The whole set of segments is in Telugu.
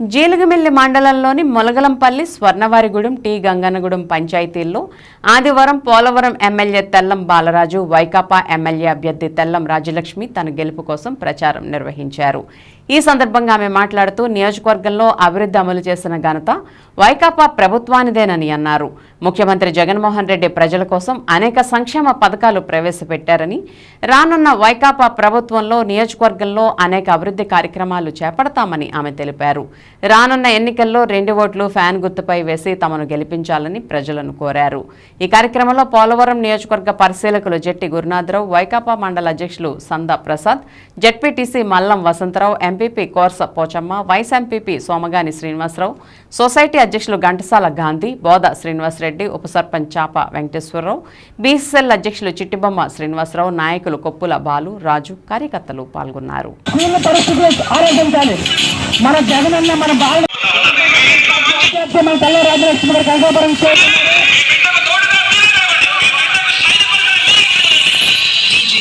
జీలుగుమిల్లి మండలంలోని మొలగలంపల్లి స్వర్ణవారిగూడెం టి గంగనగూడెం పంచాయతీల్లో ఆదివారం పోలవరం ఎమ్మెల్యే తెల్లం బాలరాజు వైకాపా ఎమ్మెల్యే అభ్యర్థి తెల్లం రాజలక్ష్మి తన గెలుపు కోసం ప్రచారం నిర్వహించారు. ఈ సందర్భంగా ఆమె మాట్లాడుతూ నియోజకవర్గంలో అభివృద్ధి అమలు చేసిన ఘనత వైకాపా ప్రభుత్వానిదేనని అన్నారు. ముఖ్యమంత్రి జగన్మోహన్ రెడ్డి ప్రజల కోసం అనేక సంక్షేమ పథకాలు ప్రవేశపెట్టారని రానున్న వైకాపా ప్రభుత్వంలో నియోజకవర్గంలో అనేక అభివృద్ధి కార్యక్రమాలు చేపడతామని ఆమె తెలిపారు. రానున్న ఎన్నికల్లో రెండు ఓట్లు ఫ్యాన్ గుర్తుపై వేసి తమను గెలిపించాలని ప్రజలను కోరారు. ఈ కార్యక్రమంలో పోలవరం నియోజకవర్గ పరిశీలకులు జెట్టి గురునాథరావు వైకాపా మండల అధ్యక్షులు Sanda Prasad ZPTC Mallam Vasantharao MPP Korsa Pochamma vice MPP Somagani Srinivasarao society అధ్యక్షులు ఘంటసాల గాంధీ బోధ శ్రీనివాసరెడ్డి ఉప సర్పంచ్ చాప వెంకటేశ్వరరావు బీసీఎల్ అధ్యక్షులు చిట్టిబొమ్మ శ్రీనివాసరావు నాయకులు కొప్పుల బాలు రాజు కార్యకర్తలు పాల్గొన్నారు. మన జగనన్న మన బాల మన తెల్ల రాజలక్ష్మి గారు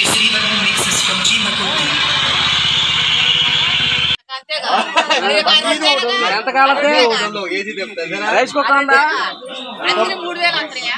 Srivaram mixes from Chimakote. మూడు వేలు అంటారా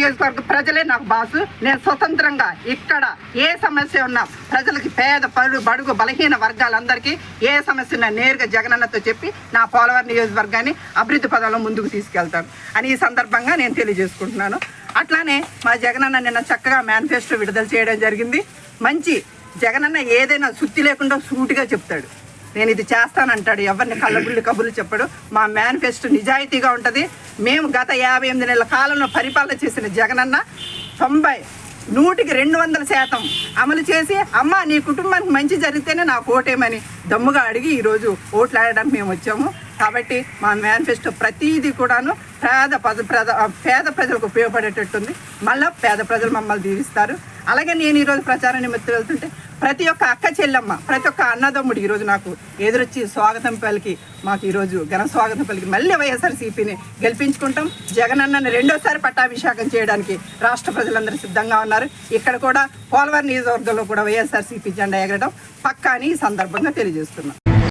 నియోజకవర్గ ప్రజలే నాకు బాసు. నేను స్వతంత్రంగా ఇక్కడ ఏ సమస్య ఉన్నా ప్రజలకి పేద పడు బడుగు బలహీన వర్గాలందరికీ ఏ సమస్య ఉన్నా నేరుగా జగనన్నతో చెప్పి నా పోలవరం నియోజకవర్గాన్ని అభివృద్ధి పదంలో ముందుకు తీసుకెళ్తాను అని ఈ సందర్భంగా నేను తెలియజేసుకుంటున్నాను. అట్లానే మా జగనన్న నిన్న చక్కగా మేనిఫెస్టో విడుదల చేయడం జరిగింది. మంచి జగనన్న ఏదైనా సుత్తి లేకుండా సూటిగా చెప్తాడు. నేను ఇది చేస్తానంటాడు. ఎవరిని కళ్ళగుళ్ళు కబుర్లు చెప్పడు. మా మేనిఫెస్టో నిజాయితీగా ఉంటుంది. మేము గత యాభై ఎనిమిది నెలల కాలంలో పరిపాలన చేసిన జగనన్న తొంభై నూటికి రెండు వందల శాతం అమలు చేసి అమ్మ నీ కుటుంబానికి మంచి జరిగితేనే నాకు ఓటేమని దమ్ముగా అడిగి ఈరోజు ఓట్లు ఆడడానికి మేము వచ్చాము. కాబట్టి మా మేనిఫెస్టో ప్రతిదీ కూడాను పేద పద ప్రజ పేద ప్రజలకు ఉపయోగపడేటట్టుంది. మళ్ళీ పేద ప్రజలు మమ్మల్ని దీవిస్తారు. అలాగే నేను ఈరోజు ప్రచారాన్ని నిమిత్తం వెళ్తుంటే ప్రతి ఒక్క అక్క చెల్లెమ్మ ప్రతి ఒక్క అన్నదమ్ముడు ఈరోజు నాకు ఎదురొచ్చి స్వాగతం పలికి మాకు ఈరోజు ఘన స్వాగతం పలికి మళ్ళీ వైఎస్ఆర్సీపీని గెలిపించుకుంటాం. జగన్ అన్నని రెండోసారి పట్టాభిషేకం చేయడానికి రాష్ట్ర ప్రజలందరూ సిద్ధంగా ఉన్నారు. ఇక్కడ కూడా పోలవరం నియోజకవర్గంలో కూడా వైఎస్ఆర్సీపీ జెండా ఎగరడం పక్కా అని ఈ సందర్భంగా తెలియజేస్తున్నాం.